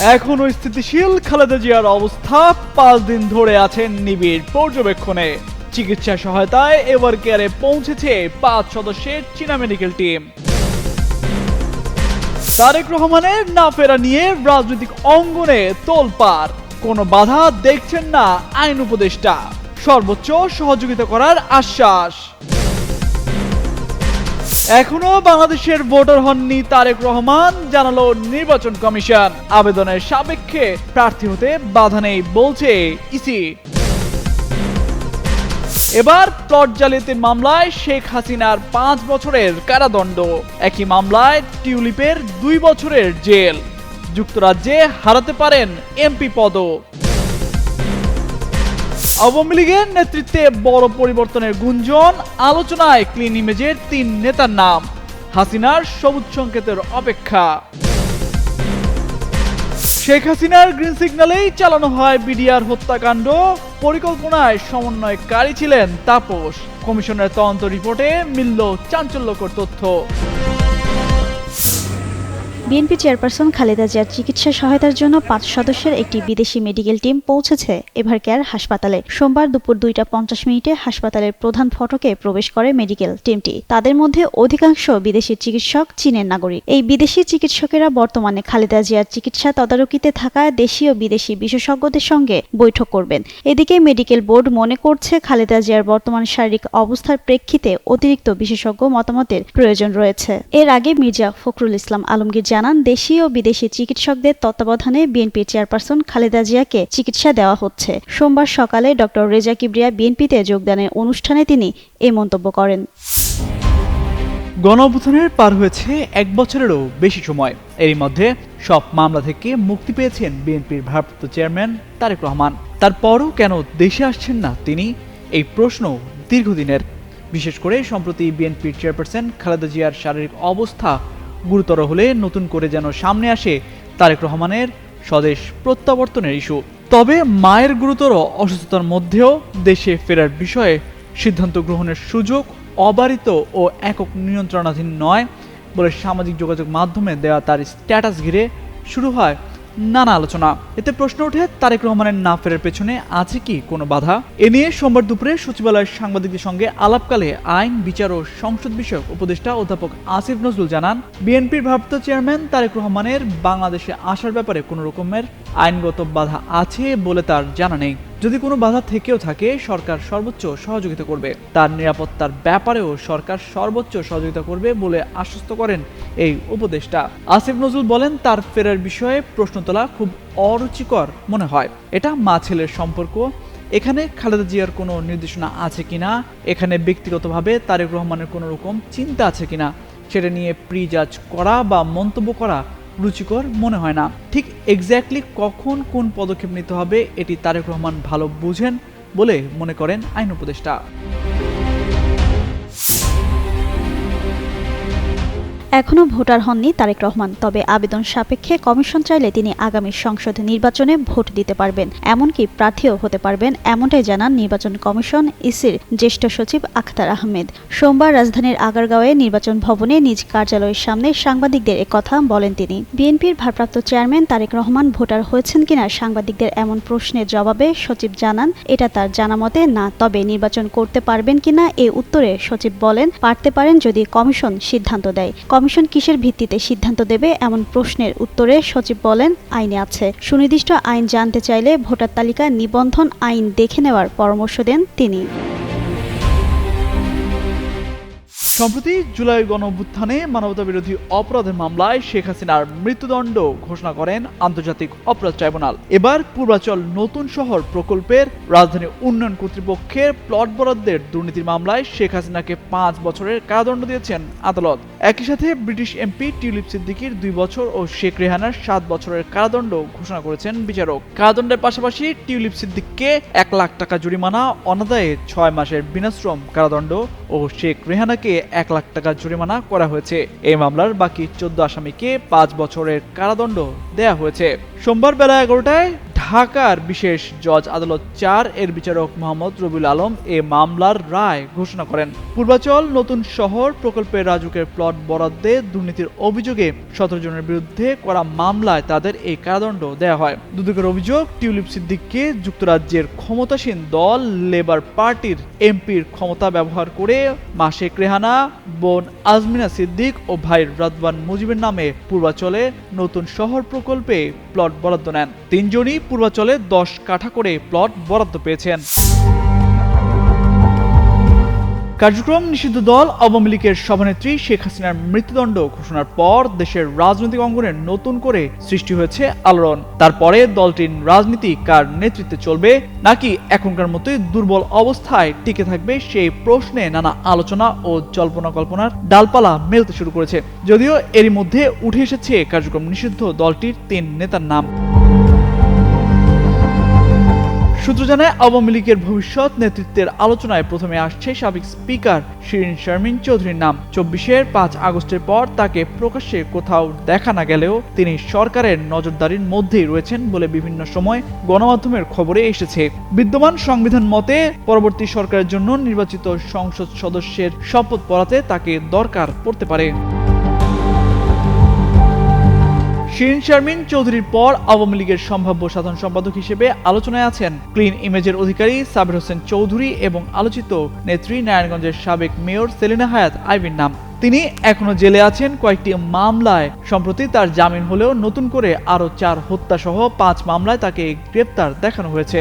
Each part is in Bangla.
এখনও স্থিতিশীল খালেদা জিয়ার অবস্থা পাঁচ দিন ধরে আছেন নিবিড় পর্যবেক্ষণে। চিকিৎসা সহায়তায় এবার কেয়ারে পৌঁছেছে পাঁচ সদস্যের চীনা মেডিকেল টিম তারেক রহমানের না ফেরা নিয়ে রাজনৈতিক অঙ্গনে তোলপাড়। কোনো বাধা দেখছেন না আইন উপদেষ্টা। সর্বোচ্চ সহযোগিতা করার আশ্বাস। এখনও বাংলাদেশের ভোটার হননি তারেক রহমান, জানালো নির্বাচন কমিশন। আবেদনের সাপেক্ষে প্রার্থী হতে বাধা নেই বলছে ইসি এবার প্লট জালিয়াতির মামলায় শেখ হাসিনার পাঁচ বছরের কারাদণ্ড। একই মামলায় টিউলিপের দুই বছরের জেল। যুক্তরাজ্যে হারাতে পারেন এমপি পদও। আওয়ামী লীগের নেতৃত্বে বড় পরিবর্তনের গুঞ্জন, আলোচনায় ক্লিন ইমেজের তিন নেতার নাম, হাসিনার সবুজ সংকেতের অপেক্ষা। শেখ হাসিনার গ্রিন সিগন্যালেই চালানো হয় বিডিআর হত্যাকাণ্ড, পরিকল্পনায় সমন্বয়কারী ছিলেন তাপস। কমিশনের তদন্ত রিপোর্টে মিলল চাঞ্চল্যকর তথ্য। বিএনপি চেয়ারপারসন খালেদা জিয়ার চিকিৎসা সহায়তার জন্য পাঁচ সদস্যের একটি বিদেশি মেডিকেল টিম পৌঁছেছে এভার কেয়ার হাসপাতালে। সোমবার দুপুর দুইটা পঞ্চাশ মিনিটে হাসপাতালের প্রধান ফটকে প্রবেশ করে মেডিকেল টিমটি। তাদের মধ্যে অধিকাংশ বিদেশি চিকিৎসক চীনের নাগরিক। এই বিদেশি চিকিৎসকেরা বর্তমানে খালেদা জিয়ার চিকিৎসা তদারকিতে থাকা দেশীয় বিদেশি বিশেষজ্ঞদের সঙ্গে বৈঠক করবেন। এদিকে মেডিকেল বোর্ড মনে করছে খালেদা জিয়ার বর্তমান শারীরিক অবস্থার প্রেক্ষিতে অতিরিক্ত বিশেষজ্ঞ মতামতের প্রয়োজন রয়েছে। এর আগে মির্জা ফখরুল ইসলাম আলমগীর জানান দেশীয় ও বিদেশি চিকিৎসকদের তত্ত্বাবধানে বিএনপি চেয়ারপারসন খালেদা জিয়াকে চিকিৎসা দেওয়া হচ্ছে। সোমবার সকালে ডক্টর রেজা কিবরিয়া বিএনপিতে যোগদানের অনুষ্ঠানে তিনি এ মন্তব্য করেন। গণঅভ্যুত্থানের পার হয়েছে এক বছরেরও বেশি সময়। এরই মধ্যে সব মামলা থেকে মুক্তি পেয়েছেন বিএনপির ভারপ্রাপ্ত চেয়ারম্যান তারেক রহমান। তারপরও কেন দেশে আসছেন না তিনি, এই প্রশ্ন দীর্ঘদিনের। বিশেষ করে সম্প্রতি বিএনপির চেয়ারপারসন খালেদা জিয়ার শারীরিক অবস্থা গুরুতর হলে নতুন করে যেন সামনে আসে তারেক রহমানের স্বদেশ প্রত্যাবর্তনের ইস্যু। তবে মায়ের গুরুতর অসুস্থতার মধ্যেও দেশে ফেরার বিষয়ে সিদ্ধান্ত গ্রহণের সুযোগ অবারিত ও একক নিয়ন্ত্রণাধীন নয় বলে সামাজিক যোগাযোগ মাধ্যমে দেওয়া তার স্ট্যাটাস ঘিরে শুরু হয় নানা আলোচনা। এতে প্রশ্ন ওঠে, তারেক রহমানের না ফেরার পেছনে আছে কি কোনো বাধা? এ নিয়ে সোমবার দুপুরে সচিবালয়ের সাংবাদিকদের সঙ্গে আলাপকালে আইন, বিচার ও সংসদ বিষয়ক উপদেষ্টা অধ্যাপক আসিফ নজরুল জানান, বিএনপির ভারপ্রাপ্ত চেয়ারম্যান তারেক রহমানের বাংলাদেশে আসার ব্যাপারে কোনো রকমের আইনগত বাধা আছে বলে তার জানা নেই। যদি কোনো বাধা থেকেও থাকে, সরকার সর্বোচ্চ সহযোগিতা করবে। তার নিরাপত্তার ব্যাপারেও সরকার সর্বোচ্চ সহযোগিতা করবে বলে আশ্বস্ত করেন এই উপদেষ্টা। আসিফ নজরুল বলেন, তার ফেরার বিষয়ে প্রশ্ন তোলা খুব অরুচিকর মনে হয়। এটা মা ছেলের সম্পর্ক। এখানে খালেদা জিয়ার কোনো নির্দেশনা আছে কিনা? এখানে ব্যক্তিগতভাবে তারেক রহমানের কোনো রকম চিন্তা আছে কিনা? সেটা নিয়ে প্রিজাজ করা বা মন্তব্য করা রুচিকর মনে হয় না। ঠিক এক্স্যাক্টলি কখন কোন পদক্ষেপ নিতে হবে, এটি তারেক রহমান ভালো বুঝেন বলে মনে করেন আইন উপদেষ্টা। এখনও ভোটার হননি তারেক রহমান, তবে আবেদন সাপেক্ষে কমিশন চাইলে তিনি আগামী সংসদ নির্বাচনে ভোট দিতে পারবেন। এমনকি প্রার্থীও হতে পারবেন, এমনটাই জানান নির্বাচন কমিশন ইসির জ্যেষ্ঠ সচিব আখতার আহমেদ। সোমবার রাজধানীর আগারগাঁওয়ে নির্বাচন ভবনে নিজ কার্যালয়ের সামনে সাংবাদিকদের কথা বলেন তিনি। বিএনপির ভারপ্রাপ্ত চেয়ারম্যান তারেক রহমান ভোটার হয়েছেন কিনা সাংবাদিকদের এমন প্রশ্নের জবাবে সচিব জানান, এটা তার জানা মতে না, তবে নির্বাচন করতে পারবেন কিনা এ উত্তরে সচিব বলেন, পারতে পারেন যদি কমিশন সিদ্ধান্ত দেয়। কমিশন কিসের ভিত্তিতে সিদ্ধান্ত দেবে এমন প্রশ্নের উত্তরে সচিব বলেন, আইনে আছে। সুনির্দিষ্ট আইন জানতে চাইলে ভোটার তালিকা নিবন্ধন আইন দেখে নেওয়ার পরামর্শ দেন তিনি। সম্প্রতি জুলাই গণ অভ্যুত্থানে মানবতা বিরোধী অপরাধের মামলায় শেখ হাসিনার মৃত্যুদণ্ড ঘোষণা করেন আন্তর্জাতিক অপরাধ ট্রাইব্যুনাল। এবার পূর্বাচল নতুন শহর প্রকল্পের রাজধানী উন্নয়ন কর্তৃপক্ষের প্লট বরাদ্দের দুর্নীতির মামলায় শেখ হাসিনাকে পাঁচ বছরের কারাদণ্ড দিয়েছেন আদালত। একই সাথে ব্রিটিশ এমপি টিউলিপ সিদ্দিকির দুই বছর ও শেখ রেহানার সাত বছরের কারাদণ্ড ঘোষণা করেছেন বিচারক। কারাদণ্ডের পাশাপাশি টিউলিপ সিদ্দিককে এক লাখ টাকা জরিমানা, অনাদায়ে ছয় মাসের বিনাশ্রম কারাদণ্ড ও শেখ রেহানাকে এক লাখ টাকা জরিমানা করা হয়েছে। এই মামলার বাকি চোদ্দ আসামিকে পাঁচ বছরের কারাদণ্ড দেয়া হয়েছে। সোমবার বেলা এগারোটায় ঢাকার বিশেষ জজ আদালত চার এর বিচারক মোহাম্মদ রবিউল আলম এ মামলার রায় ঘোষণা করেন। পূর্বাচল নতুন শহর প্রকল্পে রাজুকের প্লট বরাদ্দে দুর্নীতির অভিযোগে সতেরো জনের বিরুদ্ধে করা মামলায় তাদের এই কারাদণ্ড দেওয়া হয়। দুদকের অভিযোগ, টিউলিপ সিদ্দিককে যুক্তরাজ্যের ক্ষমতাসীন দল লেবার পার্টির এমপির ক্ষমতা ব্যবহার করে মাসেক রেহানা, বোন আজমিনা সিদ্দিক ও ভাই রাদওয়ান মুজিবের নামে পূর্বাচলে নতুন শহর প্রকল্পে প্লট বরাদ্দ নেন। তিনজনই পূর্বাচলে দশ কাঠা করে প্লট বরাদ্দ পেয়েছেন। কার্যক্রম নিষিদ্ধ দল আওয়ামী লীগের সভানেত্রী শেখ হাসিনার মৃত্যুদণ্ড ঘোষণার পর দেশের রাজনৈতিক অঙ্গনে নতুন করে সৃষ্টি হয়েছে আলোড়ন। তারপরে দলটির রাজনীতি কার নেতৃত্বে চলবে, নাকি এখনকার মতোই দুর্বল অবস্থায় টিকে থাকবে সেই প্রশ্নে নানা আলোচনা ও জল্পনা কল্পনার ডালপালা মেলতে শুরু করেছে। যদিও এরই মধ্যে উঠে এসেছে কার্যক্রম নিষিদ্ধ দলটির তিন নেতার নাম। সূত্র জানায়, আওয়ামী লীগের ভবিষ্যৎ নেতৃত্বের আলোচনায় প্রথমে আসছে সাবেক স্পিকার শিরিন শারমিন চৌধুরীর নাম। চব্বিশের পাঁচ আগস্টের পর তাকে প্রকাশ্যে কোথাও দেখা না গেলেও তিনি সরকারের নজরদারির মধ্যেই রয়েছেন বলে বিভিন্ন সময় গণমাধ্যমের খবরে এসেছে। বিদ্যমান সংবিধান মতে, পরবর্তী সরকারের জন্য নির্বাচিত সংসদ সদস্যের শপথ পড়াতে তাকে দরকার পড়তে পারে। শিরিন শারমিন চৌধুরীর পর আওয়ামী লীগের সম্ভাব্য সাধারণ সম্পাদক হিসেবে আলোচনায় আছেন। ক্লিন ইমেজের অধিকারী সাবির হোসেন চৌধুরী এবং আলোচিত নেত্রী নারায়ণগঞ্জের সাবেক মেয়র সেলিনা হায়াত আইবির নাম। তিনি এখনও জেলে আছেন কয়েকটি মামলায়। সম্প্রতি তার জামিন হলেও নতুন করে আরও চার হত্যা সহ পাঁচ মামলায় তাকে গ্রেপ্তার দেখানো হয়েছে।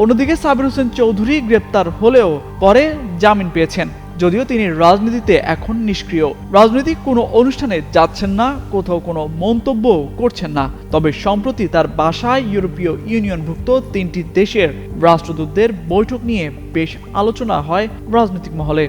অন্যদিকে সাবির হোসেন চৌধুরী গ্রেপ্তার হলেও পরে জামিন পেয়েছেন। যদিও তিনি রাজনীতিতে এখন নিষ্ক্রিয়। রাজনৈতিক কোনো অনুষ্ঠানে যাচ্ছেন না, কোথাও কোনো মন্তব্য করছেন না। তবে সম্প্রতি তার বাসায় ইউরোপীয় ইউনিয়নভুক্ত তিনটি দেশের রাষ্ট্রদূতদের বৈঠক নিয়ে বেশ আলোচনা হয় রাজনৈতিক মহলে।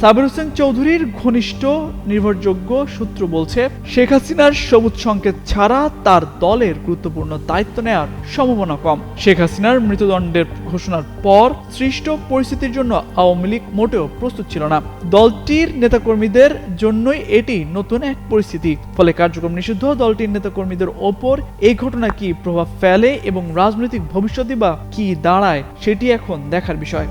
সাবির হোসেন চৌধুরীর ঘনিষ্ঠ, নির্ভরযোগ্য সূত্র বলছে, শেখ হাসিনার সবুজ সংকেত ছাড়া তার দলের গুরুত্বপূর্ণ দায়িত্ব নেওয়ার সম্ভাবনা কম। শেখ হাসিনার মৃত্যুদণ্ডের ঘোষণার পর সৃষ্ট পরিস্থিতির জন্য আওয়ামী লীগ মোটেও প্রস্তুত ছিল না। দলটির নেতাকর্মীদের জন্যই এটি নতুন এক পরিস্থিতি। ফলে কার্যক্রম নিষিদ্ধ, দলটির নেতাকর্মীদের ওপর এই ঘটনা কি প্রভাব ফেলে এবং রাজনৈতিক ভবিষ্যতে বা কি দাঁড়ায়, সেটি এখন দেখার বিষয়।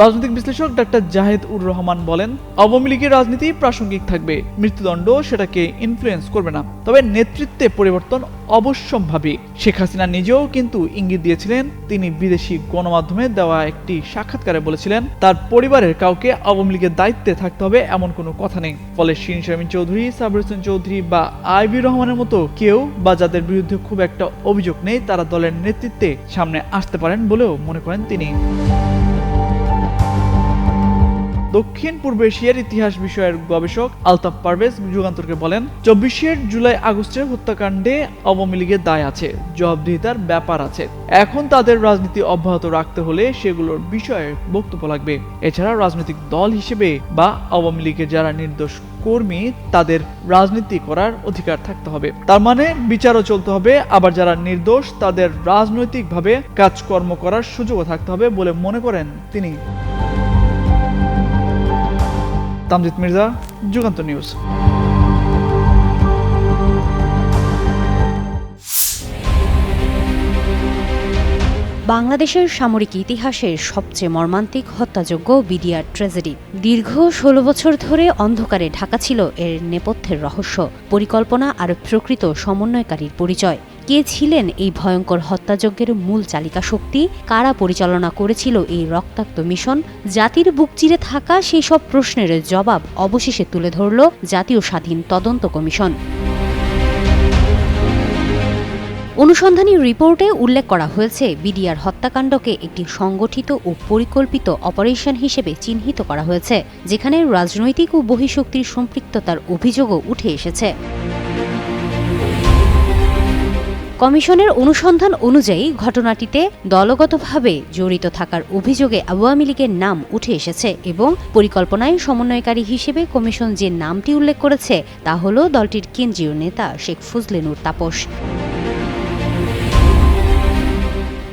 রাজনৈতিক বিশ্লেষক ডাক্তার জাহেদ উর রহমান বলেন, আওয়ামী লীগের রাজনীতি প্রাসঙ্গিক থাকবে, মৃত্যুদণ্ড সেটাকে ইনফ্লুয়েন্স করবে না। তবে নেতৃত্বে পরিবর্তন অবশ্যম্ভাবী। শেখ হাসিনা নিজেও কিন্তু ইঙ্গিত দিয়েছিলেন, তিনি বিদেশি গণমাধ্যমে দেওয়া একটি সাক্ষাৎকারে বলেছিলেন, তার পরিবারের কাউকে আওয়ামী লীগের দায়িত্বে থাকতে হবে এমন কোনো কথা নেই। ফলে শিরিন শারমিন চৌধুরী সাবির হোসেন চৌধুরী বা আইবি রহমানের মতো কেউ বা যাদের বিরুদ্ধে খুব একটা অভিযোগ নেই, তারা দলের নেতৃত্বে সামনে আসতে পারেন বলেও মনে করেন তিনি। দক্ষিণ পূর্ব এশিয়ার ইতিহাস বিষয়ের গবেষক আলতাফ পারভেজ যুগান্তরকে বলেন, চব্বিশে জুলাই আগস্টের হত্যাকাণ্ডে আওয়ামী লীগের দায় আছে, জবাবদিহিতার ব্যাপার আছে। এখন তাদের রাজনীতি অব্যাহত রাখতে হলে সেগুলোর বিষয়ে বক্তব্য লাগবে। এছাড়া রাজনৈতিক দল হিসেবে বা আওয়ামী লীগের যারা নির্দোষ কর্মী, তাদের রাজনীতি করার অধিকার থাকতে হবে। তার মানে বিচারও চলতে হবে, আবার যারা নির্দোষ, তাদের রাজনৈতিকভাবে কাজকর্ম করার সুযোগও থাকতে হবে বলে মনে করেন তিনি। তামজিদ মির্জা, যুগান্ত নিউজ। বাংলাদেশের সামরিক ইতিহাসের সবচেয়ে মর্মান্তিক হত্যাযোগ্য বিডিআর ট্র্যাজেডি দীর্ঘ ষোলো বছর ধরে অন্ধকারে ঢাকা ছিল এর নেপথ্যের রহস্য, পরিকল্পনা আর প্রকৃত সমন্বয়কারীর পরিচয়। কে ছিলেন এই ভয়ঙ্কর হত্যাযজ্ঞের মূল চালিকা শক্তি। কারা পরিচালনা করেছিল এই রক্তাক্ত মিশন? জাতির বুক চিরে থাকা সেই সব প্রশ্নের জবাব অবশেষে তুলে ধরল জাতীয় স্বাধীন তদন্ত কমিশন। অনুসন্ধানী রিপোর্টে উল্লেখ করা হয়েছে, বিডিআর হত্যাকাণ্ডকে একটি সংগঠিত ও পরিকল্পিত অপারেশন হিসেবে চিহ্নিত করা হয়েছে, যেখানে রাজনৈতিক ও বহিঃশক্তির সম্পৃক্ততার অভিযোগও উঠে এসেছে। কমিশনের অনুসন্ধান অনুযায়ী ঘটনাটিতে দলগতভাবে জড়িত থাকার অভিযোগে আওয়ামী লীগের নাম উঠে এসেছে এবং পরিকল্পনায় সমন্বয়কারী হিসেবে কমিশন যে নামটি উল্লেখ করেছে তা হল দলটির কেন্দ্রীয় নেতা শেখ ফজলেনুর তাপস।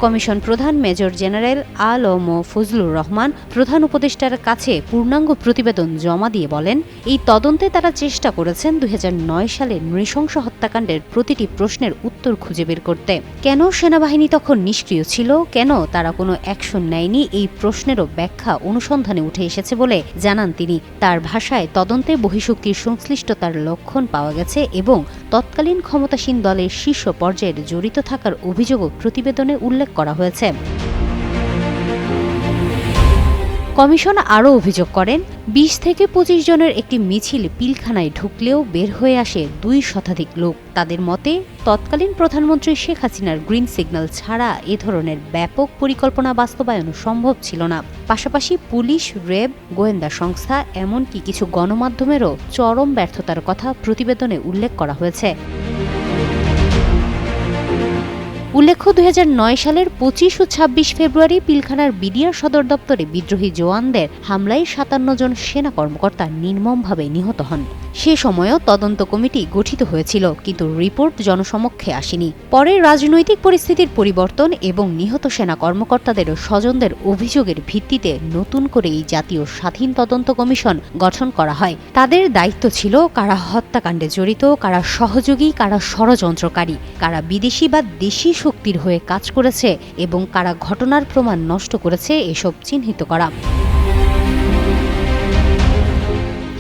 কমিশন প্রধান মেজর জেনারেল আল ও মো ফজলুর রহমান প্রধান উপদেষ্টার কাছে পূর্ণাঙ্গ প্রতিবেদন জমা দিয়ে বলেন, এই তদন্তে তারা চেষ্টা করেছেন দুই সালে নৃশংস হত্যাকাণ্ডের প্রতিটি প্রশ্নের উত্তর খুঁজে বের করতে। কেন সেনাবাহিনী তখন নিষ্ক্রিয় ছিল? কেন তারা কোনো অ্যাকশন নেয়নি? এই প্রশ্নেরও ব্যাখ্যা অনুসন্ধানে উঠে এসেছে বলে জানান তিনি। তার ভাষায় তদন্তে বহিঃশক্তির সংশ্লিষ্টতার লক্ষণ পাওয়া গেছে এবং তৎকালীন ক্ষমতাসীন দলের শীর্ষ পর্যায়ের জড়িত থাকার অভিযোগও প্রতিবেদনে উল্লেখ করা হয়েছে। কমিশন আরও অভিযোগ করেন, বিশ থেকে পঁচিশ জনের একটি মিছিল পিলখানায় ঢুকলেও বের হয়ে আসে দুই শতাধিক লোক। তাদের মতে, তৎকালীন প্রধানমন্ত্রী শেখ হাসিনার গ্রিন সিগন্যাল ছাড়া এ ধরনের ব্যাপক পরিকল্পনা বাস্তবায়ন সম্ভব ছিল না। পাশাপাশি পুলিশ, রেব, গোয়েন্দা সংস্থা, এমনকি কিছু গণমাধ্যমেরও চরম ব্যর্থতার কথা প্রতিবেদনে উল্লেখ করা হয়েছে। উল্লেখ্য দু হাজার নয় সালের পঁচিশ ও ছাব্বিশ ফেব্রুয়ারি পিলখানার বিডিআর সদর দপ্তরে বিদ্রোহী জওয়ানদের হামলায় সাতান্ন জন সেনা কর্মকর্তা নির্মমভাবে নিহত হন। সে সময়ও তদন্ত কমিটি গঠিত হয়েছিল, কিন্তু রিপোর্ট জনসমক্ষে আসেনি। পরে রাজনৈতিক পরিস্থিতির পরিবর্তন এবং নিহত সেনা কর্মকর্তাদের স্বজনদের অভিযোগের ভিত্তিতে নতুন করে এই জাতীয় স্বাধীন তদন্ত কমিশন গঠন করা হয়। তাদের দায়িত্ব ছিল কারা হত্যাকাণ্ডে জড়িত, কারা সহযোগী, কারা ষড়যন্ত্রকারী, কারা বিদেশি বা দেশি শক্তির হয়ে কাজ করেছে এবং কারা ঘটনার প্রমাণ নষ্ট করেছে এসব চিহ্নিত করা।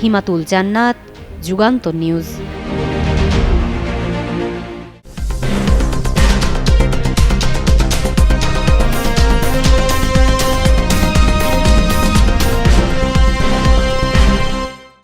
হিমাতুল জান্নাত যুগান্ত নিউজ।